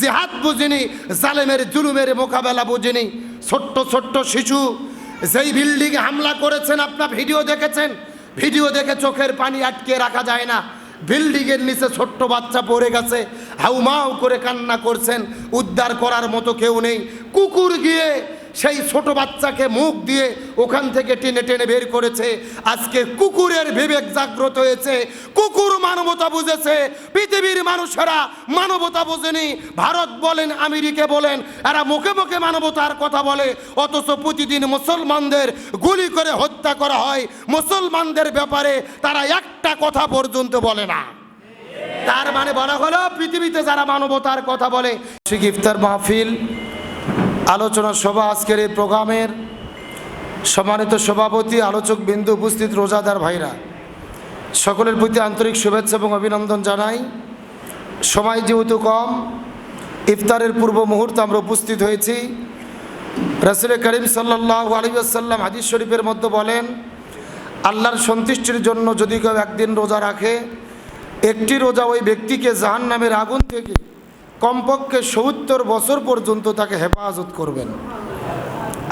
জিহাদ বুঝিনি, জালেমের জুলুমের মোকাবেলা বুঝিনি। ছোট্ট ছোট্ট শিশু, যেই বিল্ডিংয়ে হামলা করেছেন, আপনার ভিডিও দেখেছেন? ভিডিও দেখে চোখের পানি আটকে রাখা যায় না। বিল্ডিংয়ের নিচে ছোট্ট বাচ্চা পড়ে গেছে, হাউমাউ করে কান্না করছেন, উদ্ধার করার মতো কেউ নেই। কুকুর গিয়ে সেই ছোট বাচ্চাকে মুখ দিয়ে ওখান থেকে টেনে টেনে বের করেছে। আজকে কুকুরের বিবেক জাগ্রত হয়েছে। কুকুর মানবতা বুঝেছে। পৃথিবীর মানুষেরা মানবতা বোঝেনি। ভারত বলেন, আমেরিকা বলেন, এরা মুখে মুখে মানবতার কথা বলে। অথচ প্রতিদিন মুসলমানদের গুলি করে হত্যা করা হয়। মুসলমানদের ব্যাপারে তারা একটা কথা পর্যন্ত বলে না। তার মানে বলা হলো, পৃথিবীতে যারা মানবতার কথা বলে শিখ ইফতার মাহফিল আলোচনা সভা আজকের এই প্রোগ্রামের সম্মানিত সভাপতি, আলোচক বিন্দু উপস্থিত, রোজাদার ভাইরা। সকলের প্রতি আন্তরিক শুভেচ্ছা এবং অভিনন্দন জানাই। সময় যেহেতু কম, ইফতারের পূর্ব মুহূর্তে আমরা উপস্থিত হয়েছি। রসুল করিম সাল্লাহ আলিয়াল্লাম হাদিস শরীফের মধ্যে বলেন, আল্লাহর সন্তুষ্টির জন্য যদি কেউ একদিন রোজা রাখে, একটি রোজা ওই ব্যক্তিকে জাহান নামের আগুন থেকে কমপক্ষে সত্তর বছর পর্যন্ত তাকে হেফাজত করবেন।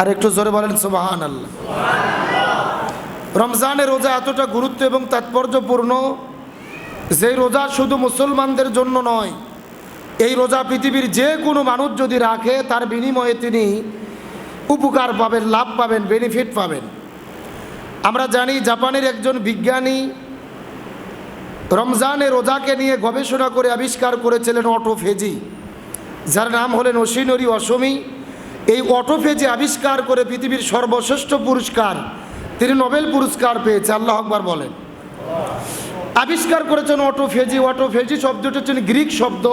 আর একটু জোরে বলেন সুবাহান আল্লাহ রমজানের রোজা এতটা গুরুত্ব এবং তাৎপর্যপূর্ণ যে রোজা শুধু মুসলমানদের জন্য নয়, এই রোজা পৃথিবীর যে কোনো মানুষ যদি রাখে, তার বিনিময়ে তিনি উপকার পাবেন, লাভ পাবেন বেনিফিট পাবেন। আমরা জানি জাপানের একজন বিজ্ঞানী রমজানে রোজাকে নিয়ে গবেষণা করে আবিষ্কার করেছিলেন অটোফেজি, যার নাম হলেন অসিনরি অসমী এই অটোফেজি আবিষ্কার করে পৃথিবীর সর্বশ্রেষ্ঠ পুরস্কার, তিনি নোবেল পুরস্কার পেয়েছে, আল্লাহ আকবার বলেন। আবিষ্কার করেছেন অটোফেজি অটোফেজি শব্দটি হচ্ছেন গ্রিক শব্দ।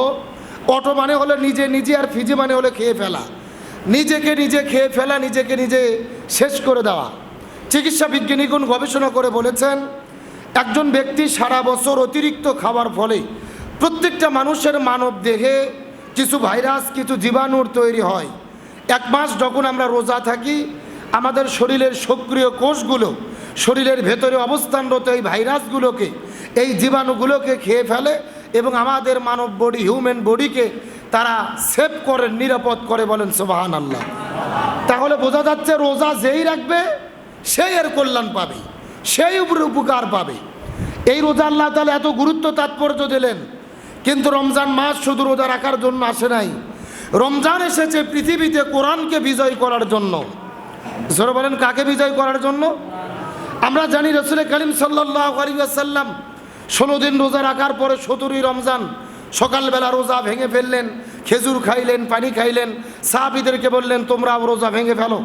অটো মানে হলো নিজে নিজে আর ফিজি মানে হলো খেয়ে ফেলা। নিজেকে নিজে খেয়ে ফেলা, নিজেকে নিজে শেষ করে দেওয়া। চিকিৎসা বিজ্ঞানীগণ গবেষণা করে বলেছেন একজন ব্যক্তি সারা বছর অতিরিক্ত খাওয়ার ফলে প্রত্যেকটা মানুষের মানব দেহে কিছু ভাইরাস, কিছু জীবাণুর তৈরি হয়। এক মাস যখন আমরা রোজা থাকি, আমাদের শরীরের সক্রিয় কোষগুলো, শরীরের ভেতরে অবস্থানরত এই ভাইরাসগুলোকে, এই জীবাণুগুলোকে খেয়ে ফেলে এবং আমাদের মানব বডি, হিউম্যান বডিকে তারা সেভ করেন নিরাপদ করে বলেন সোবাহান আল্লাহ তাহলে বোঝা যাচ্ছে রোজা যেই রাখবে সেই এর কল্যাণ পাবে। সেই উপরে উপকার পাবে। এই রোজা আল্লাহ তাহলে এত গুরুত্ব, তাৎপর্য দিলেন। কিন্তু রমজান মাস শুধু রোজা রাখার জন্য আসে নাই। রমজান এসেছে পৃথিবীতে কোরআনকে বিজয় করার জন্য। জোরে বলেন, কাকে বিজয় করার জন্য? আমরা জানি রসুল করিম সাল্লাহ ষোলো দিন রোজা রাখার পরে সতেরোই রমজান সকালবেলা রোজা ভেঙে ফেললেন, খেজুর খাইলেন, পানি খাইলেন। সাহাবিদেরকে বললেন তোমরা রোজা ভেঙে ফেলো।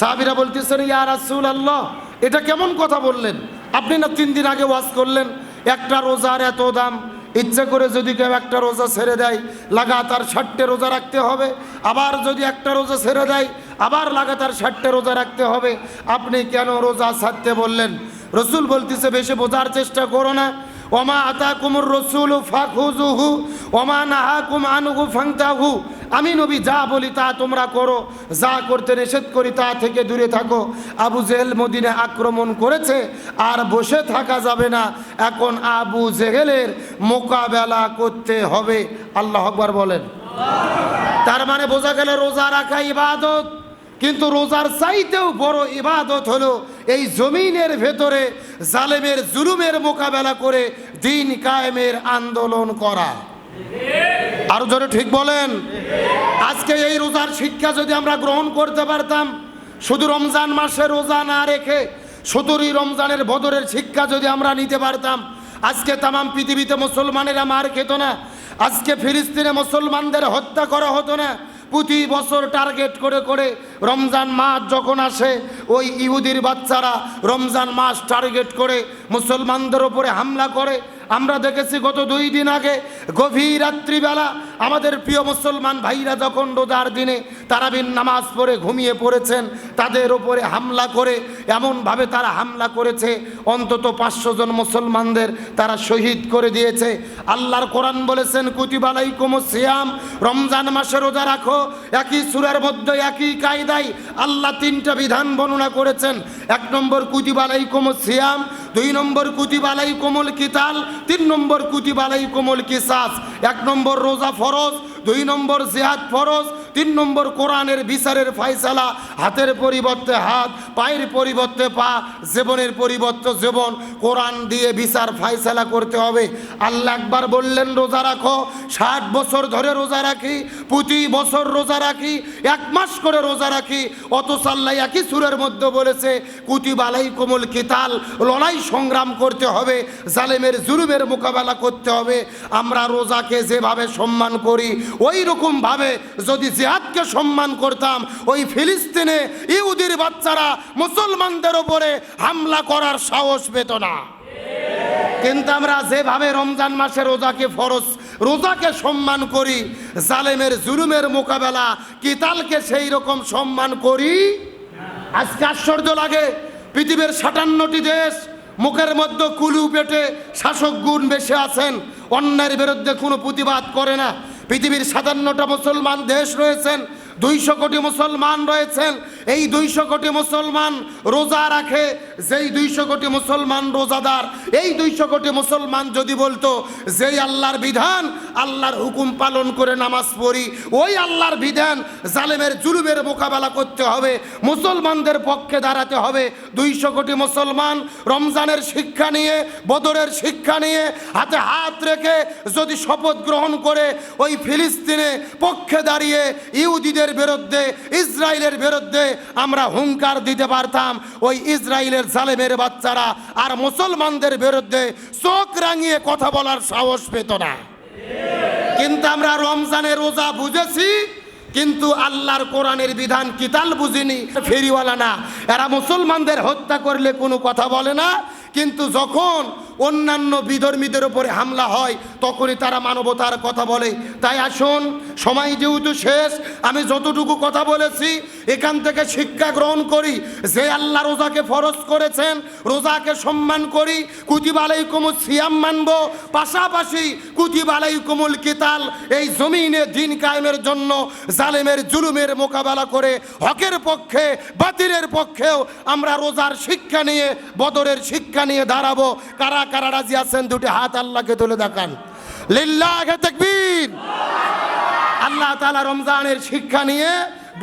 সাহাবিরা বলতেছেন, ইয়া রাসুল আল্লাহ এটা কেমন কথা বললেন? আপনি না তিন দিন আগে ওয়াজ করলেন, একটা রোজার এত দাম, ইচ্ছে করে যদি কেউ একটা রোজা ছেড়ে দেয়, লাগাতার ষাটটে রোজা রাখতে হবে, আবার যদি একটা রোজা ছেড়ে দেয়, আবার লাগাতার ষাটটে রোজা রাখতে হবে। আপনি কেন রোজা ছাড়তে বললেন? রসুল বলতেছে, বেশি বোঝার চেষ্টা করো না। ওমা আতা কুমুর রসুল ফাখুজুহু ওমা নাহা কুম আনুহু ফাংতাহু। আমি নবী, যা বলি তা তোমরা করো, যা করতে নিষেধ করি তা থেকে দূরে থাকো। আবু জেহেল মদিনে আক্রমণ করেছে, আর বসে থাকা যাবে না। এখন আবু জেহেলের মোকাবেলা করতে হবে, আল্লাহ আকবার বলেন। তার মানে বোঝা গেল রোজা রাখা ইবাদত, কিন্তু রোজার চাইতেও বড় ইবাদত হলো এই জমিনের ভেতরে জালেমের জুলুমের মোকাবেলা করে দিন কায়েমের আন্দোলন করা। আরও জোরে ঠিক বলেন? আজকে এই রোজার শিক্ষা যদি আমরা গ্রহণ করতে পারতাম, শুধু রমজান মাসে রোজা না রেখে সতেরোই রমজানের বদরের শিক্ষা যদি আমরা নিতে পারতাম, আজকে তামাম পৃথিবীতে মুসলমানেরা মার খেত না, আজকে ফিলিস্তিনে মুসলমানদের হত্যা করা হতো না, প্রতি বছর টার্গেট করে করে রমজান মাস যখন আসে, ওই ইহুদির বাচ্চারা রমজান মাস টার্গেট করে, মুসলমানদের ওপরে হামলা করে। আমরা দেখেছি গত দুই দিন আগে গভীর রাত্রিবেলা আমাদের প্রিয় মুসলমান ভাইরা যখন রোজার দিনে তারাবিন নামাজ পড়ে ঘুমিয়ে পড়েছেন, তাদের ওপরে হামলা করে, এমনভাবে তারা হামলা করেছে, অন্তত পাঁচশো জন মুসলমানদের তারা শহীদ করে দিয়েছে। আল্লাহর কোরআন বলেছেন কুতিবালাই কুমু সিয়াম, রমজান মাসে রোজা রাখো, একই সুরের মধ্যে একই কায়দায় আল্লাহ তিনটা বিধান বর্ণনা করেছেন। এক নম্বর কুতিবালাই কুমু সিয়াম। দুই নম্বর কুতিবালাই কোমল কিতাল। তিন নম্বর কুতিবালাই কোমল কিসাস। এক নম্বর, রোজা ফরজ। দুই নম্বর, জিহাদ ফরজ। তিন নম্বর, কোরআনের বিচারের ফাইসালা হাতের পরিবর্তে হাত, পায়ের পরিবর্তে পা, জীবনের পরিবর্তে জীবন। কোরআন দিয়ে বিচার ফাইসালা করতে হবে। আল্লাহ একবার বললেন, রোজা রাখো। ষাট বছর ধরে রোজা রাখি। প্রতি বছর রোজা রাখি, এক মাস করে রোজা রাখি। অত সাল্লাই একই সুরের মধ্যে বলেছে কুতি বালাই কোমল কিতাল লড়াই সংগ্রাম করতে হবে, জালেমের জুলুমের মোকাবেলা করতে হবে। আমরা রোজাকে যেভাবে সম্মান করি ওই রকমভাবে যদি জিহাদকে সম্মান করতাম, ওই ফিলিস্তিনে ইহুদির বাচ্চারা মুসলমানদের ওপরে হামলা করার সাহস পেত না। কিন্তু আমরা যেভাবে রমজান মাসে রোজাকে ফরজ রোজাকে সম্মান করি, জালেমের জুলুমের মোকাবেলা, কিতালকে সেই রকম সম্মান করি? আজকে আশ্চর্য লাগে, পৃথিবীর সাতান্নটি দেশ, মুখের মধ্যে কুলু পেটে শাসক গুণ বেশি আছেন, অন্যের বিরুদ্ধে কোনো প্রতিবাদ করে না। পৃথিবীর সাতান্নটা মুসলমান দেশ রয়েছেন, দুইশো কোটি মুসলমান রয়েছেন এই দুইশো কোটি মুসলমান রোজা রাখে, যেই দুইশো কোটি মুসলমান রোজাদার, এই দুইশো কোটি মুসলমান যদি বলতো, যেই আল্লাহর বিধান, আল্লাহর হুকুম পালন করে নামাজ পড়ি, ওই আল্লাহর বিধান জালেমের জুলুমের মোকাবেলা করতে হবে, মুসলমানদের পক্ষে দাঁড়াতে হবে। দুইশো কোটি মুসলমান রমজানের শিক্ষা নিয়ে, বদরের শিক্ষা নিয়ে, হাতে হাত রেখে যদি শপথ গ্রহণ করে, ওই ফিলিস্তিনে পক্ষে দাঁড়িয়ে ইহুদিদের বিরুদ্ধে ইসরায়েলের বিরুদ্ধে আমরা হুঙ্কার দিতে পারতাম। ওই ইসরায়েলের জালেমের বাচ্চারা আর মুসলমানদের বিরুদ্ধে চোখ রাঙিয়ে কথা বলার সাহস পেত না। কিন্তু আমরা রমজানের রোজা বুঝেছি, কিন্তু আল্লাহর কোরআনের বিধান কিতাল বুঝিনি। ফেরিওয়ালা না, এরা মুসলমানদের হত্যা করলে কোনো কথা বলে না, কিন্তু যখন অন্যান্য বিধর্মীদের ওপরে হামলা হয়, তখনই তারা মানবতার কথা বলে। তাই আসুন, সময় যেহেতু শেষ, আমি যতটুকু কথা বলেছি, এখান থেকে শিক্ষা গ্রহণ করি যে আল্লাহ রোজাকে ফরজ করেছেন, রোজাকে সম্মান করি, কুতিব আলাইকুমুল সিয়াম মানব। পাশাপাশি কুতিব আলাইকুমুল কিতাল, এই জমিনে দিন কায়েমের জন্য জালেমের জুলুমের মোকাবেলা করে, হকের পক্ষে, বাতিলের পক্ষেও আমরা রোজার শিক্ষা নিয়ে, বদরের শিক্ষা নিয়ে দাঁড়াবো। কারা কারা রাজি আছেন? দুটি হাত আল্লাহকে তুলে দেখান। লিল্লাহ আল্লাহ তালা রমজানের শিক্ষা নিয়ে,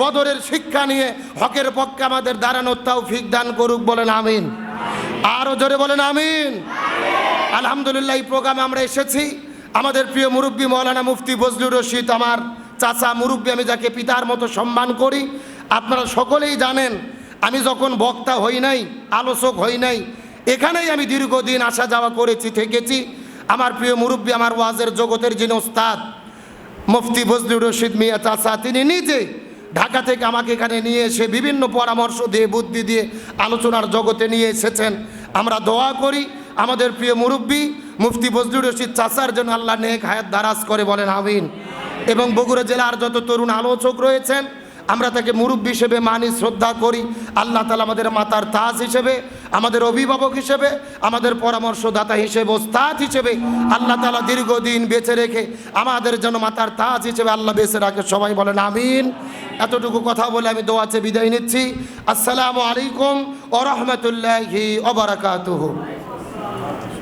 বদরের শিক্ষা নিয়ে হকের পক্ষে আমাদের দাঁড়ানোর তৌফিক দান করুক বলেন আমিন। আরও জোরে বলেন আমিন। আলহামদুলিল্লাহ, এই প্রোগ্রামে আমরা এসেছি। আমাদের প্রিয় মুরব্বী মৌলানা মুফতি বজলুর রশিদ আমার চাচা মুরব্বী, আমি যাকে পিতার মতো সম্মান করি। আপনারা সকলেই জানেন, আমি যখন বক্তা হই নাই, আলোচক হই নাই এখানেই আমি দীর্ঘদিন আসা যাওয়া করেছি, থেকেছি। আমার প্রিয় মুরব্বী, আমার ওয়াজের জগতের যিনি ওস্তাদ, মুফতি বজলুর রশিদ মিয়া চাচা, তিনি নিজে ঢাকা থেকে আমাকে এখানে নিয়ে এসে বিভিন্ন পরামর্শ দিয়ে, বুদ্ধি দিয়ে আলোচনার জগতে নিয়ে এসেছেন। আমরা দোয়া করি আমাদের প্রিয় মুরব্বী, মুফতি বজলুর রশিদ চাচার জন্য আল্লাহ নেক হায়াত দারাজ করে বলেন, আমিন। এবং বগুড়া জেলার যত তরুণ আলোচক রয়েছেন আমরা তাকে মুরব্বী হিসেবে মানি, শ্রদ্ধা করি। আল্লাহ তালা আমাদের মাতার তাজ হিসেবে, আমাদের অভিভাবক হিসেবে, আমাদের পরামর্শদাতা হিসেবে, ওস্তাদ হিসেবে আল্লাহ তালা দীর্ঘদিন বেঁচে রেখে আমাদের জন্য মাতার তাজ হিসেবে আল্লাহ বেঁচে রাখে। সবাই বলেন আমিন। এতটুকু কথা বলে আমি দোয়াতে বিদায় নিচ্ছি। আসসালামু আলাইকুম ও রহমতুল্লাহি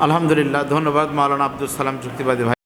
আলহামদুলিল্লাহ, ধন্যবাদ মাওলানা আব্দুল সালাম চুক্তিবাদী ভাই।